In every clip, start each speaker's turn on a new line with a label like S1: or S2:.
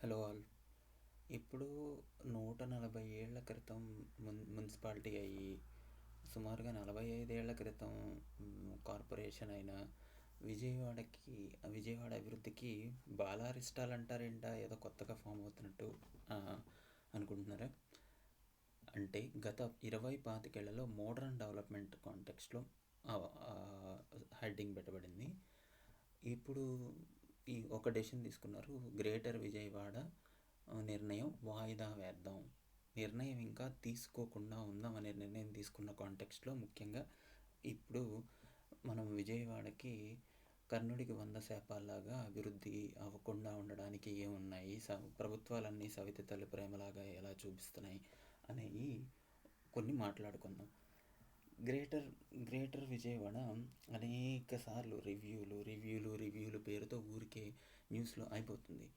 S1: Hello all. ఇప్పుడు నూట నలభై ఏళ్ళ క్రితం మున్ మున్సిపాలిటీ అయ్యి సుమారుగా నలభై ఐదేళ్ళ క్రితం కార్పొరేషన్ అయిన విజయవాడకి విజయవాడ అభివృద్ధికి బాలారిస్టాలు అంటారేంటా? ఏదో కొత్తగా ఫామ్ అవుతున్నట్టు అనుకుంటున్నారా? అంటే గత ఇరవై పాతికేళ్ళలో మోడర్న్ డెవలప్మెంట్ కాంటెక్స్లో హెడ్డింగ్ పెట్టబడింది. ఇప్పుడు ఈ ఒక డెసిషన్ తీసుకున్నారు. గ్రేటర్ విజయవాడ నిర్ణయం వాయిదా వేద్దాం. నిర్ణయం ఇంకా తీసుకోకుండా ఉందాం అనే నిర్ణయం తీసుకున్న కాంటెక్స్ట్లో ముఖ్యంగా ఇప్పుడు మనం విజయవాడకి కర్ణుడికి వంద శాపాల్లాగా అభివృద్ధి అవ్వకుండా ఉండడానికి ఏమున్నాయి? స ప్రభుత్వాలన్నీ సవిత తల్లి ప్రేమలాగా ఎలా చూపిస్తున్నాయి? అనేవి కొన్ని మాట్లాడుకుందాం. గ్రేటర్ గ్రేటర్ విజయవాడ అనేక సార్లు రివ్యూలు రివ్యూలు రివ్యూలు పేరుతో ఊరికే న్యూస్లో అయిపోతుంది.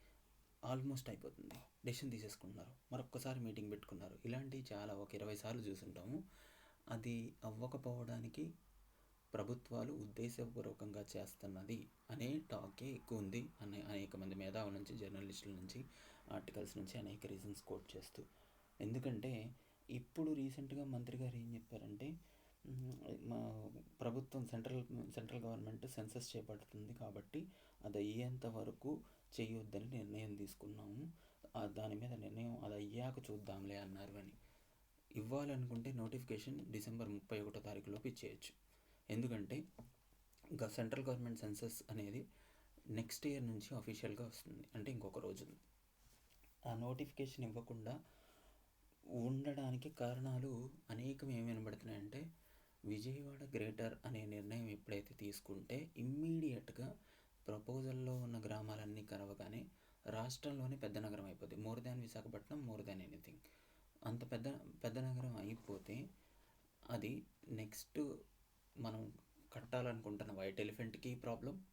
S1: ఆల్మోస్ట్ అయిపోతుంది. డెసిషన్ తీసేసుకుంటున్నారు మరొక్కసారి మీటింగ్ పెట్టుకున్నారు. ఇలాంటివి చాలా ఒక ఇరవై సార్లు చూసుంటాము. అది అవ్వకపోవడానికి ప్రభుత్వాలు ఉద్దేశపూర్వకంగా చేస్తున్నది అనే టాకే ఎక్కువ ఉంది. అనే అనేక మంది మేధావుల నుంచి జర్నలిస్టుల నుంచి ఆర్టికల్స్ నుంచి అనేక రీజన్స్ కోట్ చేస్తూ. ఎందుకంటే ఇప్పుడు రీసెంట్గా మంత్రి గారు ఏం చెప్పారంటే మా ప్రభుత్వం సెంట్రల్ సెంట్రల్ గవర్నమెంట్ సెన్సస్ చేపడుతుంది కాబట్టి అది అయ్యేంత వరకు చేయొద్దని నిర్ణయం తీసుకున్నాము. దాని మీద నిర్ణయం అది అయ్యాక చూద్దాంలే అన్నారు అని. ఇవ్వాలనుకుంటే నోటిఫికేషన్ డిసెంబర్ ముప్పై ఒకటో తారీఖులోపు ఇచ్చేయచ్చు. ఎందుకంటే ఇంకా సెంట్రల్ గవర్నమెంట్ సెన్సస్ అనేది నెక్స్ట్ ఇయర్ నుంచి అఫీషియల్గా వస్తుంది. అంటే ఇంకొక రోజు. ఆ నోటిఫికేషన్ ఇవ్వకుండా ఉండడానికి కారణాలు అనేకం ఏమి వినబడుతున్నాయంటే విజయవాడ గ్రేటర్ అనే నిర్ణయం ఎప్పుడైతే తీసుకుంటే ఇమ్మీడియట్గా ప్రపోజల్లో ఉన్న గ్రామాలన్నీ కలవగానే రాష్ట్రంలోనే పెద్ద నగరం అయిపోద్ది. More than Visakhapatnam more than anything. అంత పెద్ద పెద్ద నగరం అయిపోతే అది నెక్స్ట్ మనం కట్టాలనుకుంటున్న వైట్ ఎలిఫెంట్కి ప్రాబ్లం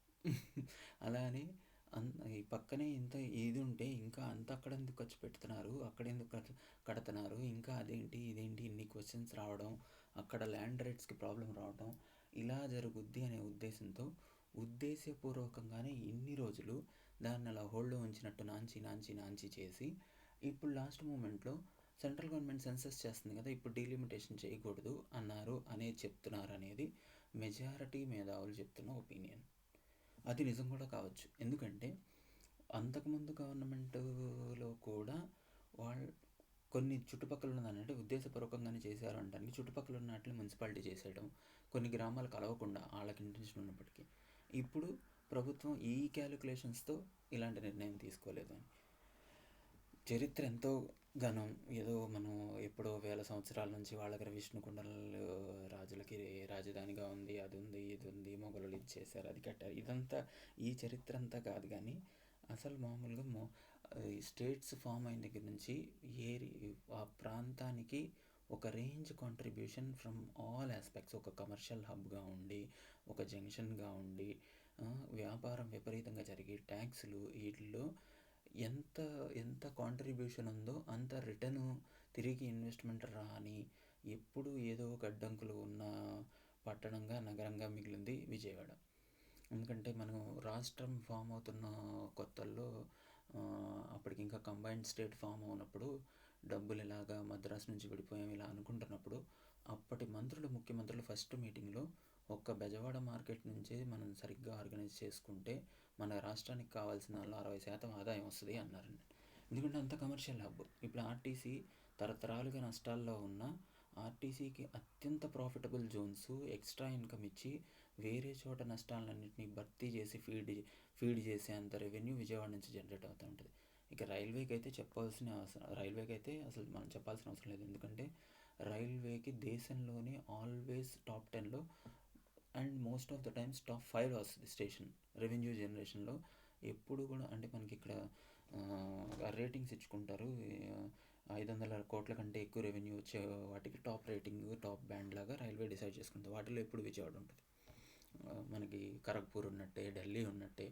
S1: అలానే అన్ ఈ పక్కనే ఇంత ఇది ఉంటే ఇంకా అంత అక్కడ ఎందుకు ఖర్చు పెడుతున్నారు? అక్కడ ఎందుకు కట్- కడుతున్నారు? ఇంకా అదేంటి ఇదేంటి? ఇన్ని క్వశ్చన్స్ రావడం అక్కడ ల్యాండ్ రైట్స్కి ప్రాబ్లం రావడం ఇలా జరుగుద్ది అనే ఉద్దేశంతో ఉద్దేశపూర్వకంగానే ఇన్ని రోజులు దాన్ని అలా హోల్డ్లో ఉంచినట్టు నాంచి నాంచి నాంచి చేసి ఇప్పుడు లాస్ట్ మూమెంట్లో సెంట్రల్ గవర్నమెంట్ సెన్సస్ చేస్తుంది కదా ఇప్పుడు డీలిమిటేషన్ చేయకూడదు అన్నారు అనే చెప్తున్నారు అనేది మెజారిటీ మేధావులు చెప్తున్న ఒపీనియన్. అది నిజం కూడా కావచ్చు. ఎందుకంటే అంతకుముందు గవర్నమెంట్లో కూడా వాళ్ళు కొన్ని చుట్టుపక్కల ఉన్న అంటే ఉద్దేశపూర్వకంగానే చేశారు అంటానికి చుట్టుపక్కల ఉన్న మున్సిపాలిటీ చేసేయడం కొన్ని గ్రామాలు కలవకుండా వాళ్ళకి ఇంటెన్షన్ ఉన్నప్పటికీ. ఇప్పుడు ప్రభుత్వం ఈ క్యాలిక్యులేషన్స్తో ఇలాంటి నిర్ణయం తీసుకోలేదు అని. చరిత్ర ఎంతో ఘనం. ఏదో మనం ఎప్పుడో వేల సంవత్సరాల నుంచి వాళ్ళ దగ్గర విష్ణుకుండలు రాజులకి రాజధానిగా ఉంది అది ఉంది ఇది ఉంది మొగలు ఇది చేశారు అది కట్టారు. ఇదంతా ఈ చరిత్ర అంతా కాదు కానీ అసలు మామూలుగా మో స్టేట్స్ ఫామ్ అయిన దగ్గర నుంచి ఏ ఆ ప్రాంతానికి ఒక range contribution from all aspects. ఒక కమర్షియల్ హబ్గా ఉండి ఒక జంక్షన్గా ఉండి వ్యాపారం విపరీతంగా జరిగి ట్యాక్స్లు వీటిల్లో ఎంత ఎంత కాంట్రిబ్యూషన్ ఉందో అంత రిటర్న్ తిరిగి ఇన్వెస్ట్మెంట్ రాని ఎప్పుడు ఏదో ఒక అడ్డంకులు ఉన్న పట్టణంగా నగరంగా మిగిలింది విజయవాడ. ఎందుకంటే మనం రాష్ట్రం ఫామ్ అవుతున్న కొత్తల్లో అప్పటికి ఇంకా కంబైన్డ్ స్టేట్ ఫామ్ అవునప్పుడు డబ్బులు ఇలాగా మద్రాసు నుంచి విడిపోయాం ఇలా అనుకుంటున్నప్పుడు అప్పటి మంత్రులు ముఖ్యమంత్రులు ఫస్ట్ మీటింగ్లో ఒక్క బెజవాడ మార్కెట్ నుంచే మనం సరిగ్గా ఆర్గనైజ్ చేసుకుంటే మన రాష్ట్రానికి కావాల్సిన అరవై శాతం ఆదాయం వస్తుంది అన్నారు. ఎందుకంటే అంత కమర్షియల్ హబ్ ఇప్పుడు ఆర్టీసీ తరతరాలుగా నష్టాల్లో ఉన్న ఆర్టీసీకి అత్యంత ప్రాఫిటబుల్ జోన్స్ ఎక్స్ట్రా ఇన్కమ్ ఇచ్చి వేరే చోట నష్టాలన్నింటినీ భర్తీ చేసి ఫీడ్ ఫీడ్ చేసే అంత రెవెన్యూ విజయవాడ నుంచి జనరేట్ అవుతూ ఉంటుంది. ఇక రైల్వేకి అయితే చెప్పాల్సిన అవసరం రైల్వేకి అయితే అసలు మనం చెప్పాల్సిన అవసరం లేదు. ఎందుకంటే రైల్వేకి దేశంలోనే ఆల్వేస్ టాప్ టెన్లో and most of the times top five వస్తుంది స్టేషన్ రెవెన్యూ జనరేషన్లో. ఎప్పుడు కూడా అంటే మనకి ఇక్కడ రేటింగ్స్ ఇచ్చుకుంటారు. ఐదు వందల కోట్ల కంటే ఎక్కువ రెవెన్యూ వచ్చే వాటికి టాప్ రేటింగ్ టాప్ బ్యాండ్ లాగా రైల్వే డిసైడ్ చేసుకుంటుంది వాటిలో ఎప్పుడు విజయవాడ ఉంటుంది? మనకి ఖరగ్పూర్ ఉన్నట్టే ఢిల్లీ ఉన్నట్టే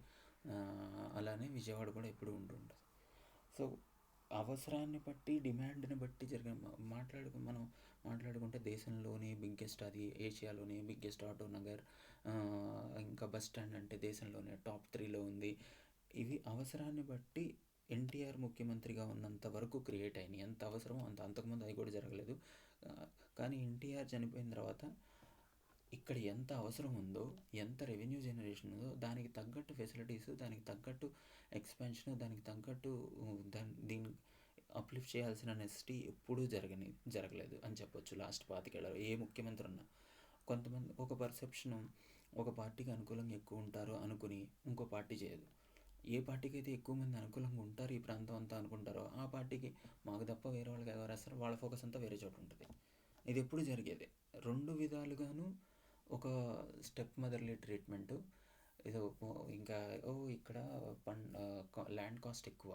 S1: అలానే విజయవాడ కూడా ఎప్పుడు ఉంటుంటుంది సో అవసరాన్ని బట్టి డిమాండ్ని బట్టి జరిగిన మాట్లాడుకు మనం మాట్లాడుకుంటే దేశంలోనే బిగ్గెస్ట్ అది ఏషియాలోనే బిగ్గెస్ట్ ఆటో నగర్ ఇంకా బస్ స్టాండ్ అంటే దేశంలోనే టాప్ త్రీలో ఉంది. ఇవి అవసరాన్ని బట్టి ఎన్టీఆర్ ముఖ్యమంత్రిగా ఉన్నంత వరకు క్రియేట్ అయినాయి. ఎంత అవసరమో అంత అంతకుముందు అది కూడా జరగలేదు. కానీ ఎన్టీఆర్ చనిపోయిన తర్వాత ఇక్కడ ఎంత అవసరం ఉందో ఎంత రెవెన్యూ జనరేషన్ ఉందో దానికి తగ్గట్టు ఫెసిలిటీస్ దానికి తగ్గట్టు ఎక్స్పెన్షన్ దానికి తగ్గట్టు దాని దీని అప్లిఫ్ట్ చేయాల్సిన నెసిటీ ఎప్పుడూ జరగని జరగలేదు అని చెప్పొచ్చు లాస్ట్ పాతికేళ్ళలో ఏ ముఖ్యమంత్రి ఉన్నా. కొంతమంది ఒక పర్సెప్షన్ ఒక పార్టీకి అనుకూలంగా ఎక్కువ ఉంటారు అనుకుని ఇంకో పార్టీ చేయదు. ఏ పార్టీకి అయితే ఎక్కువ మంది అనుకూలంగా ఉంటారు ఈ ప్రాంతం అంతా అనుకుంటారో ఆ పార్టీకి మాకు తప్ప వేరే వాళ్ళకి ఎవరు వేస్తారు? వాళ్ళ ఫోకస్ అంతా వేరే చోట ఉంటుంది. ఇది ఎప్పుడు జరిగేది. రెండు విధాలుగాను ఒక స్టెప్ మదర్లీ ట్రీట్మెంట్ ఏదో ఇంకా ఓ ఇక్కడ పన్ ల్యాండ్ కాస్ట్ ఎక్కువ.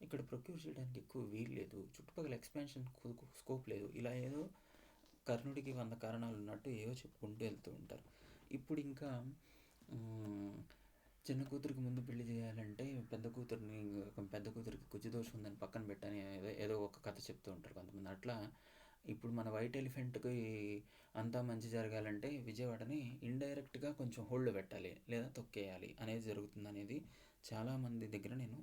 S1: ఇక్కడ ప్రొక్యూర్ చేయడానికి ఎక్కువ వీలు లేదు. చుట్టుపక్కల ఎక్స్పాన్షన్ స్కోప్ లేదు. ఇలా ఏదో కర్ణుడికి వంద కారణాలు ఉన్నట్టు ఏవో చెప్పుకుంటూ వెళ్తూ ఉంటారు. ఇప్పుడు ఇంకా చిన్న కూతురికి ముందు పెళ్ళి చేయాలంటే పెద్ద కూతురిని పెద్ద కూతురికి కుజి దోషం ఉందని పక్కన పెట్టని ఏదో ఏదో ఒక కథ చెప్తూ ఉంటారు కొంతమంది. అట్లా ఇప్పుడు మన వైట్ ఎలిఫెంట్కి అంతా మంచి జరగాలంటే విజయవాడని ఇండైరెక్ట్గా కొంచెం హోల్డ్ పెట్టాలి లేదా తొక్కేయాలి అనేది జరుగుతుంది అనేది చాలామంది దగ్గర నేను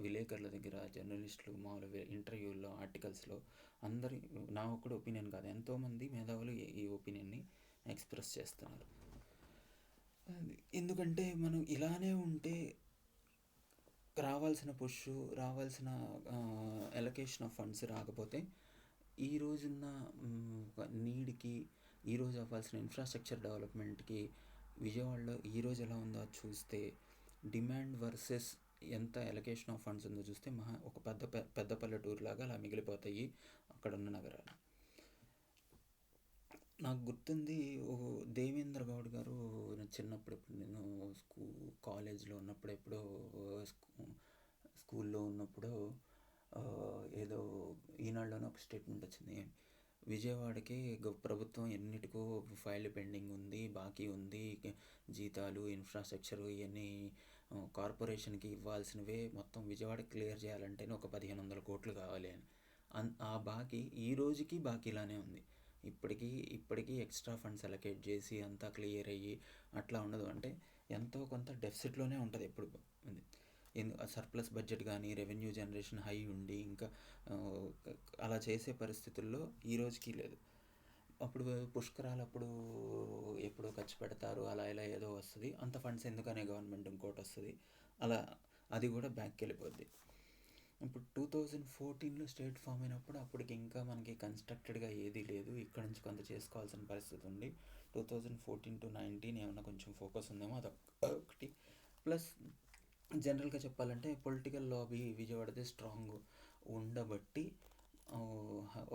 S1: విలేకరుల దగ్గర జర్నలిస్టులు మామూలు ఇంటర్వ్యూల్లో ఆర్టికల్స్లో అందరి నా ఒక్కడి ఒపీనియన్ కాదు ఎంతోమంది మేధావులు ఈ ఒపీనియన్ని ఎక్స్ప్రెస్ చేస్తున్నారు. ఎందుకంటే మనం ఇలానే ఉంటే రావాల్సిన పుష్ రావాల్సిన ఎలకేషన్ ఆఫ్ ఫండ్స్ రాకపోతే ఈ రోజున్న నీడ్కి ఈరోజు అవ్వాల్సిన ఇన్ఫ్రాస్ట్రక్చర్ డెవలప్మెంట్కి విజయవాడలో ఈరోజు ఎలా ఉందో చూస్తే డిమాండ్ వర్సెస్ ఎంత ఎలకేషన్ ఆఫ్ ఫండ్స్ ఉందో చూస్తే మహా ఒక పెద్ద పెద్ద పల్లెటూరు లాగా అలా మిగిలిపోతాయి అక్కడ ఉన్న నగరాలు. నాకు గుర్తుంది దేవేంద్ర గౌడ్ గారు చిన్నప్పుడు నేను స్కూ కాలేజ్లో ఉన్నప్పుడు ఎప్పుడో స్కూల్లో ఉన్నప్పుడు ఏదో ఈనాడులోనే ఒక స్టేట్మెంట్ వచ్చింది. విజయవాడకి ప్రభుత్వం ఎన్నిటికో ఫైల్ పెండింగ్ ఉంది బాకీ ఉంది జీతాలు ఇన్ఫ్రాస్ట్రక్చర్ ఇవన్నీ కార్పొరేషన్కి ఇవ్వాల్సినవే మొత్తం విజయవాడ క్లియర్ చేయాలంటేనే ఒక పదిహేను వందల కోట్లు కావాలి అని. ఆ బాకీ ఈ రోజుకి బాకీలానే ఉంది. ఇప్పటికీ ఇప్పటికీ ఎక్స్ట్రా ఫండ్స్ అలకేట్ చేసి అంతా క్లియర్ అయ్యి అట్లా ఉండదు. అంటే ఎంతో కొంత డెఫిసిట్లోనే ఉంటుంది ఎప్పుడు సర్ప్లస్ బడ్జెట్ కానీ రెవెన్యూ జనరేషన్ హై ఉండి ఇంకా అలా చేసే పరిస్థితుల్లో ఈ రోజుకి లేదు. అప్పుడు పుష్కరాలు అప్పుడు ఎప్పుడో ఖర్చు పెడతారు అలా ఇలా ఏదో వస్తుంది. అంత ఫండ్స్ ఎందుకనే గవర్నమెంట్ ఇంకోటి వస్తుంది. అలా అది కూడా బ్యాక్కి వెళ్ళిపోద్ది. ఇప్పుడు టూ థౌజండ్ ఫోర్టీన్లో స్టేట్ ఫామ్ అయినప్పుడు అప్పటికి ఇంకా మనకి కన్స్ట్రక్టెడ్గా ఏదీ లేదు. ఇక్కడ నుంచి కొంత చేసుకోవాల్సిన పరిస్థితి ఉంది. Two thousand fourteen to nineteen ఏమైనా కొంచెం ఫోకస్ ఉందేమో అదొకటి ప్లస్ జనరల్గా చెప్పాలంటే పొలిటికల్ లాబీ విజయవాడది స్ట్రాంగ్ ఉండబట్టి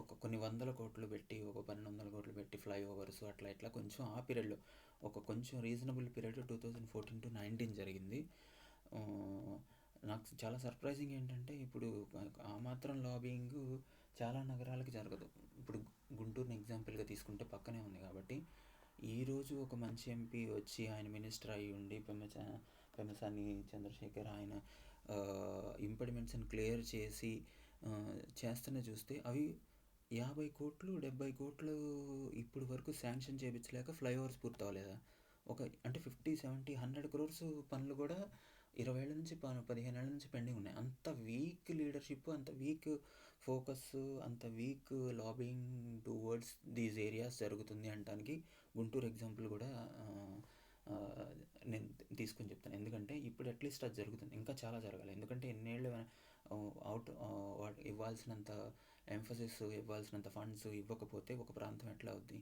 S1: ఒక కొన్ని వందల కోట్లు పెట్టి ఒక పన్నెండు వందల కోట్లు పెట్టి ఫ్లైఓవర్స్ అట్లా ఇట్లా కొంచెం ఆ పీరియడ్లో ఒక కొంచెం reasonable period two thousand fourteen to nineteen జరిగింది. నాకు చాలా సర్ప్రైజింగ్ ఏంటంటే ఇప్పుడు ఆ మాత్రం లాబింగ్ చాలా నగరాలకి జరగదు. ఇప్పుడు గుంటూరుని ఎగ్జాంపుల్గా తీసుకుంటే పక్కనే ఉంది కాబట్టి ఈరోజు ఒక మంచి ఎంపీ వచ్చి ఆయన మినిస్టర్ అయ్యి ఉండి పెమ్మచ చంద్రశేఖర్ ఆయన ఇంపడిమెంట్స్ని క్లియర్ చేసి చేస్తున్న చూస్తే అవి యాభై కోట్లు డెబ్బై కోట్లు ఇప్పుడు వరకు శాంక్షన్ చేయించలేక ఫ్లైఓవర్స్ పూర్తవలేదా? ఒక అంటే ఫిఫ్టీ సెవెంటీ హండ్రెడ్ క్రోర్స్ పనులు కూడా ఇరవై ఏళ్ళ నుంచి పదిహేను ఏళ్ళ నుంచి పెండింగ్ ఉన్నాయి. అంత వీక్ లీడర్షిప్ అంత వీక్ ఫోకస్ అంత weak lobbying towards these areas జరుగుతుంది అనడానికి గుంటూరు ఎగ్జాంపుల్ కూడా నేను తీసుకొని చెప్తాను. ఎందుకంటే ఇప్పుడు అట్లీస్ట్ అది జరుగుతుంది. ఇంకా చాలా జరగాలి. ఎందుకంటే ఎన్నేళ్ళు అవుట్ ఇవ్వాల్సినంత ఎంఫసిస్ ఇవ్వాల్సినంత ఫండ్స్ ఇవ్వకపోతే ఒక ప్రాంతం ఎట్లా అవుద్ది?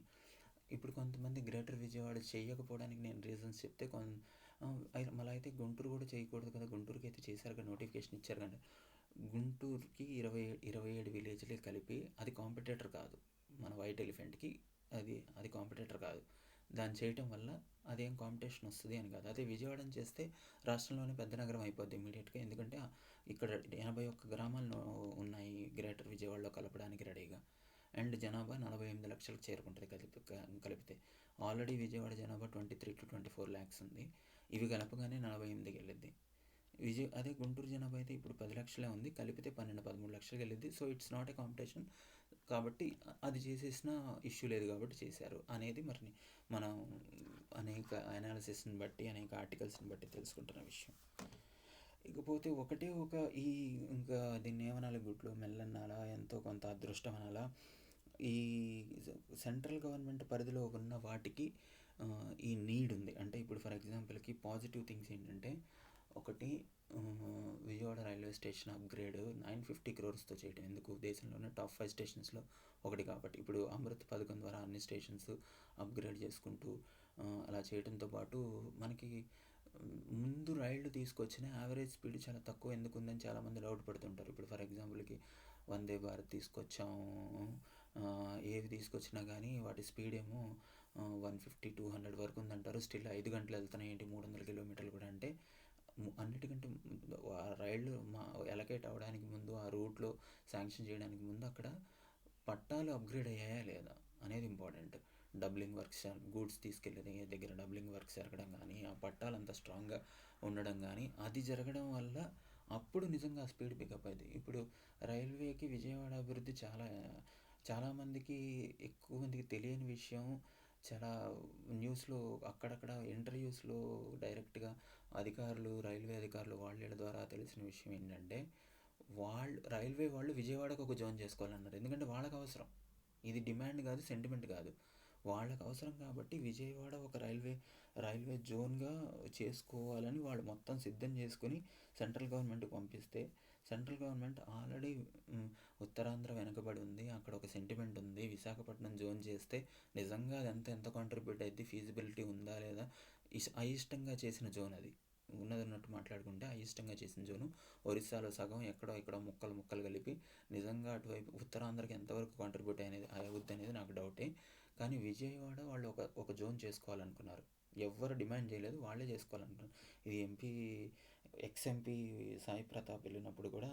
S1: ఇప్పుడు కొంతమంది గ్రేటర్ విజయవాడ చేయకపోవడానికి నేను రీజన్స్ చెప్తే కొన్ మళ్ళీ అయితే గుంటూరు కూడా చేయకూడదు కదా. గుంటూరుకి అయితే చేశారు కదా నోటిఫికేషన్ ఇచ్చారు కానీ గుంటూరుకి ఇరవై ఇరవై ఏడు విలేజ్లే కలిపి అది కాంపిటేటర్ కాదు. మన వైట్ ఎలిఫెంట్కి అది అది కాంపిటేటర్ కాదు. దాన్ని చేయటం వల్ల అదేం కాంపిటీషన్ వస్తుంది అని కాదు. అదే విజయవాడని చేస్తే రాష్ట్రంలోనే పెద్ద నగరం అయిపోద్ది ఇమీడియట్గా ఎందుకంటే ఇక్కడ ఎనభై ఒక్క గ్రామాలు ఉన్నాయి గ్రేటర్ విజయవాడలో కలపడానికి రెడీగా. అండ్ జనాభా నలభై ఎనిమిది లక్షలకు చేరుకుంటుంది కలిపి కలిపితే. ఆల్రెడీ విజయవాడ జనాభా twenty three to twenty four lakhs ఉంది. ఇవి కలపగానే నలభై ఎనిమిదికి వెళ్ళిద్ది. విజయ్ అదే గుంటూరు జనాభా అయితే ఇప్పుడు పది లక్షలే ఉంది. కలిపితే పన్నెండు పదమూడు లక్షలకు వెళ్ళిద్ది. So it's not a competition కాబట్టి అది చేసేసిన ఇష్యూ లేదు కాబట్టి చేశారు. అనేది మరి మనం అనేక అనాలిసిస్ని బట్టి అనేక ఆర్టికల్స్ని బట్టి తెలుసుకుంటున్న విషయం. ఇకపోతే ఒకటే ఒక ఈ ఇంకా దీన్ని ఏమనాలి గుడ్లు మెల్లన్నాలా? ఎంతో కొంత అదృష్టం అనాలా? ఈ సెంట్రల్ గవర్నమెంట్ పరిధిలో ఉన్న వాటికి ఈ నీడ్ ఉంది. అంటే ఇప్పుడు ఫర్ ఎగ్జాంపుల్కి పాజిటివ్ థింగ్స్ ఏంటంటే ఒకటి Vijayawada railway station upgrade nine fifty క్రోర్స్తో చేయడం ఎందుకు? దేశంలోనే టాప్ ఫైవ్ స్టేషన్స్లో ఒకటి కాబట్టి. ఇప్పుడు అమృత్ పథకం ద్వారా అన్ని స్టేషన్స్ అప్గ్రేడ్ చేసుకుంటూ అలా చేయడంతో పాటు మనకి ముందు రైళ్ళు తీసుకొచ్చిన యావరేజ్ స్పీడ్ చాలా తక్కువ. ఎందుకు ఉందని చాలామంది డౌట్ పడుతుంటారు. ఇప్పుడు ఫర్ ఎగ్జాంపుల్కి వందే భారత్ తీసుకొచ్చాము ఏవి తీసుకొచ్చినా కానీ వాటి స్పీడ్ ఏమో వన్ ఫిఫ్టీ టూ హండ్రెడ్ వరకు ఉందంటారు. స్టిల్ ఐదు గంటలు వెళ్తున్నాయి ఏంటి? మూడు వందల కిలోమీటర్లు కూడా అంటే అన్నిటికంటే ఆ రైళ్ళు మా ఎలకేట్ అవ్వడానికి ముందు ఆ రూట్లో శాంక్షన్ చేయడానికి ముందు అక్కడ పట్టాలు అప్గ్రేడ్ అయ్యాయా లేదా అనేది ఇంపార్టెంట్. డబ్లింగ్ వర్క్స్ గూడ్స్ తీసుకెళ్ళే దగ్గర డబ్లింగ్ వర్క్స్ జరగడం కానీ ఆ పట్టాలు అంత స్ట్రాంగ్గా ఉండడం కానీ అది జరగడం వల్ల అప్పుడు నిజంగా స్పీడ్ పికప్ అయింది ఇప్పుడు రైల్వేకి విజయవాడ అభివృద్ధి చాలా చాలామందికి ఎక్కువ మందికి తెలియని విషయం చాలా న్యూస్లో అక్కడక్కడ ఇంటర్వ్యూస్లో డైరెక్ట్గా అధికారులు రైల్వే అధికారులు వాళ్ళ ద్వారా తెలిసిన విషయం ఏంటంటే వాళ్ళు రైల్వే వాళ్ళు విజయవాడకు ఒక జోన్ చేసుకోవాలన్నారు. ఎందుకంటే వాళ్ళకి అవసరం. ఇది డిమాండ్ కాదు సెంటిమెంట్ కాదు. వాళ్ళకి అవసరం కాబట్టి విజయవాడ ఒక రైల్వే రైల్వే జోన్గా చేసుకోవాలని వాళ్ళు మొత్తం సిద్ధం చేసుకుని సెంట్రల్ గవర్నమెంట్కి పంపిస్తే సెంట్రల్ గవర్నమెంట్ ఆల్రెడీ ఉత్తరాంధ్ర వెనకబడి ఉంది. అక్కడ ఒక సెంటిమెంట్ ఉంది. విశాఖపట్నం జోన్ చేస్తే నిజంగా అది ఎంత ఎంత కాంట్రిబ్యూట్ అయితే ఫీజిబిలిటీ ఉందా లేదా? అయిష్టంగా చేసిన జోన్ అది. ఉన్నది ఉన్నట్టు మాట్లాడుకుంటే అయిష్టంగా చేసిన జోను. ఒరిస్సాలో సగం ఎక్కడో ఇక్కడ ముక్కలు ముక్కలు కలిపి నిజంగా అటువైపు ఉత్తరాంధ్రకి ఎంతవరకు కాంట్రిబ్యూట్ అనేది అవుద్ది అనేది నాకు డౌటే. కానీ విజయవాడ వాళ్ళు ఒక ఒక జోన్ చేసుకోవాలనుకున్నారు. ఎవ్వరు డిమాండ్ చేయలేదు వాళ్ళే చేసుకోవాలనుకున్నారు. ఇది MP ex MP Sai Prathap వెళ్ళినప్పుడు కూడా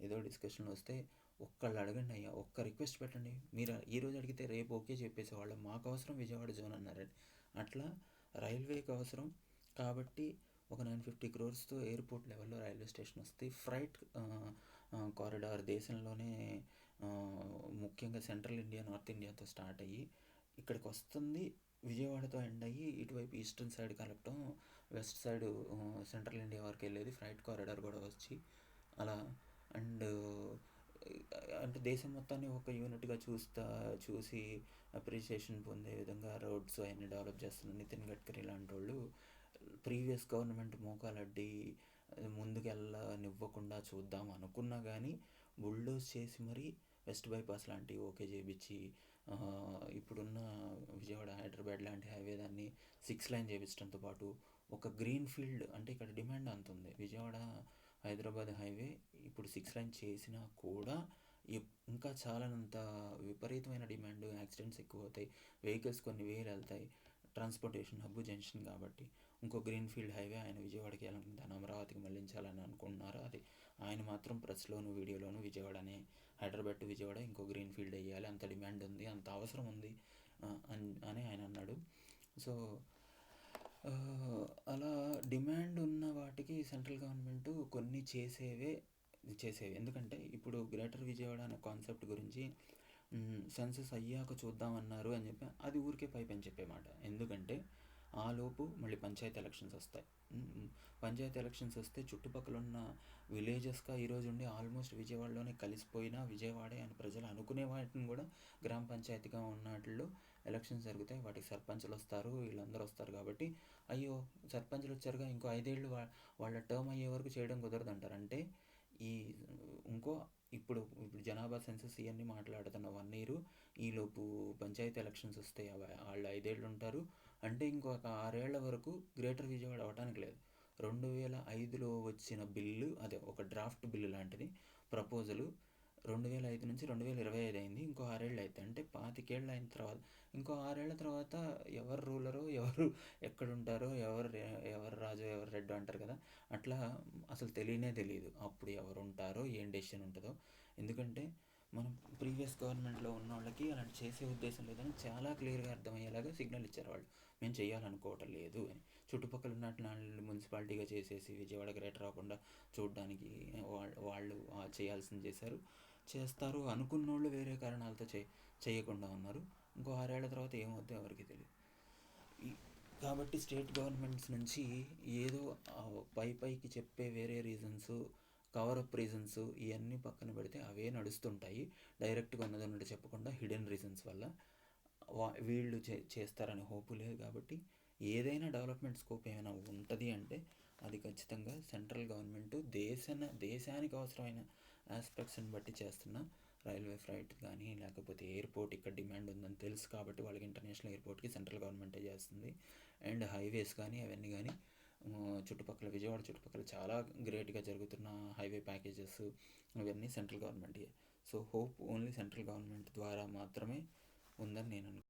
S1: ఏదో డిస్కషన్ వస్తే ఒక్కళ్ళు అడగండి అయ్యా ఒక్క రిక్వెస్ట్ పెట్టండి. మీరు ఈరోజు అడిగితే రేపు ఓకే చెప్పేసేవాళ్ళు. మాకు అవసరం విజయవాడ జోన్ అన్నారండి. అట్లా రైల్వేకి అవసరం. కాబట్టి ఒక నైన్ ఫిఫ్టీ క్రోర్స్తో ఎయిర్పోర్ట్ లెవెల్లో రైల్వే స్టేషన్ వస్తే ఫ్రైట్ కారిడార్ దేశంలోనే ముఖ్యంగా సెంట్రల్ ఇండియా నార్త్ ఇండియాతో స్టార్ట్ అయ్యి ఇక్కడికి వస్తుంది. విజయవాడతో ఎండ్ అయ్యి ఇటువైపు ఈస్టర్న్ సైడ్ కలపటం వెస్ట్ సైడ్ సెంట్రల్ ఇండియా వరకు వెళ్ళేది ఫ్రైట్ కారిడార్ కూడా వచ్చి అలా. అండ్ అంటే దేశం మొత్తాన్ని ఒక యూనిట్గా చూస్తా చూసి అప్రిషియేషన్ పొందే విధంగా రోడ్స్ అవన్నీ డెవలప్ చేస్తున్న నితిన్ గడ్కరీ లాంటి వాళ్ళు ప్రీవియస్ గవర్నమెంట్ మోకాలడ్డి ముందుకెళ్ళనివ్వకుండా చూద్దాం అనుకున్నా కానీ బుల్డోస్ చేసి మరీ వెస్ట్ బైపాస్ లాంటివి ఓకే చేయించి ఇప్పుడున్న విజయవాడ హైదరాబాద్ లాంటి హైవే దాన్ని సిక్స్ లైన్ చేయించడంతో పాటు ఒక గ్రీన్ ఫీల్డ్ అంటే ఇక్కడ డిమాండ్ అంత ఉంది విజయవాడ హైదరాబాద్ హైవే ఇప్పుడు సిక్స్ లైన్ చేసినా కూడా ఇంకా చాలానంత విపరీతమైన డిమాండ్ యాక్సిడెంట్స్ ఎక్కువ అవుతాయి వెహికల్స్ కొన్ని వేలు వెళ్తాయి ట్రాన్స్పోర్టేషన్ హబ్బు జంక్షన్ కాబట్టి. ఇంకో గ్రీన్ ఫీల్డ్ హైవే ఆయన విజయవాడకి వెళ్ళాలని అమరావతికి మళ్ళించాలని అనుకుంటున్నారు అది. ఆయన మాత్రం ప్రెస్లోను వీడియోలోను విజయవాడ అనే హైదరాబాద్ టు విజయవాడ ఇంకో గ్రీన్ ఫీల్డ్ వేయాలి. అంత డిమాండ్ ఉంది అంత అవసరం ఉంది అని ఆయన అన్నాడు. సో అలా డిమాండ్ ఉన్న వాటికి సెంట్రల్ గవర్నమెంట్ కొన్ని చేసేవే చేసేవి. ఎందుకంటే ఇప్పుడు గ్రేటర్ విజయవాడ అనే కాన్సెప్ట్ గురించి సెన్సెస్ అయ్యాక చూద్దామన్నారు అని చెప్పి అది ఊరికే పైపు అని చెప్పేమాట. ఎందుకంటే ఆలోపు మళ్ళీ పంచాయతీ ఎలక్షన్స్ వస్తాయి. పంచాయతీ ఎలక్షన్స్ వస్తే చుట్టుపక్కల ఉన్న విలేజెస్గా ఈరోజు ఉండి ఆల్మోస్ట్ విజయవాడలోనే కలిసిపోయిన విజయవాడే అని ప్రజలు అనుకునే వాటిని కూడా గ్రామ పంచాయతీగా ఉన్నట్లో ఎలక్షన్స్ జరుగుతాయి వాటికి సర్పంచ్లు వస్తారు వీళ్ళందరూ వస్తారు కాబట్టి అయ్యో సర్పంచులు వచ్చారుగా ఇంకో ఐదేళ్ళు వాళ్ళ టర్మ్ అయ్యే వరకు చేయడం కుదరదు అంటారు అంటే ఈ ఇంకో ఇప్పుడు ఇప్పుడు జనాభా సెన్సస్ ఇవన్నీ మాట్లాడుతున్న వన్ ఇయర్ ఈలోపు పంచాయతీ ఎలక్షన్స్ వస్తాయి వాళ్ళు ఐదేళ్ళు ఉంటారు. అంటే ఇంకొక ఆరేళ్ళ వరకు గ్రేటర్ విజయవాడ అవ్వడానికి లేదు. రెండు వేల ఐదులో వచ్చిన బిల్లు అదే ఒక డ్రాఫ్ట్ బిల్లు లాంటిది ప్రపోజలు రెండు వేల ఐదు నుంచి రెండు వేల ఇరవై ఐదు అయింది. ఇంకో ఆరేళ్ళు అయితే అంటే పాతికేళ్ళు అయిన తర్వాత ఇంకో ఆరేళ్ళ తర్వాత ఎవరు రూలరో ఎవరు ఎక్కడుంటారో ఎవరు ఎవరు రాజు ఎవరు రెడ్డు అంటారు కదా అట్లా అసలు తెలియనే తెలియదు అప్పుడు ఎవరు ఉంటారో ఏం డెసిషన్ ఉంటుందో. ఎందుకంటే మనం ప్రీవియస్ గవర్నమెంట్లో ఉన్న వాళ్ళకి అలాంటి చేసే ఉద్దేశం లేదని చాలా క్లియర్గా అర్థమయ్యేలాగా సిగ్నల్ ఇచ్చారు వాళ్ళు. మేము చేయాలనుకోవటం లేదు అని. చుట్టుపక్కల ఉన్నట్లు మున్సిపాలిటీగా చేసేసి విజయవాడ గ్రేటర్ రాకుండా చూడడానికి వాళ్ళు వాళ్ళు చేయాల్సింది చేశారు. చేస్తారు అనుకున్న వాళ్ళు వేరే కారణాలతో చే చేయకుండా ఉన్నారు. ఇంకో ఆరేళ్ళ తర్వాత ఏమవుతుందో ఎవరికి తెలియదు కాబట్టి స్టేట్ గవర్నమెంట్స్ నుంచి ఏదో పై పైకి చెప్పే వేరే రీజన్స్ కవర్ అప్ రీజన్స్ ఇవన్నీ పక్కన పెడితే అవే నడుస్తుంటాయి. డైరెక్ట్గా ఉన్నది ఉన్నట్టు చెప్పకుండా హిడెన్ రీజన్స్ వల్ల వీళ్ళు చే చేస్తారని హోపు లేదు కాబట్టి ఏదైనా డెవలప్మెంట్ స్కోప్ ఏమైనా ఉంటుంది అంటే అది ఖచ్చితంగా సెంట్రల్ గవర్నమెంట్ దేశన దేశానికి అవసరమైన ఆస్పెక్ట్స్ని బట్టి చేస్తున్న రైల్వే ఫ్లైట్ కానీ లేకపోతే ఎయిర్పోర్ట్ ఇక్కడ డిమాండ్ ఉందని తెలుసు కాబట్టి వాళ్ళకి ఇంటర్నేషనల్ ఎయిర్పోర్ట్కి సెంట్రల్ గవర్నమెంటే చేస్తుంది. అండ్ హైవేస్ కానీ అవన్నీ కానీ చుట్టుపక్కల విజయవాడ చుట్టుపక్కల చాలా గ్రేట్గా జరుగుతున్న హైవే ప్యాకేజెస్ అవన్నీ central government so hope only central government ద్వారా మాత్రమే ఉందని నేను అనుకుంటున్నాను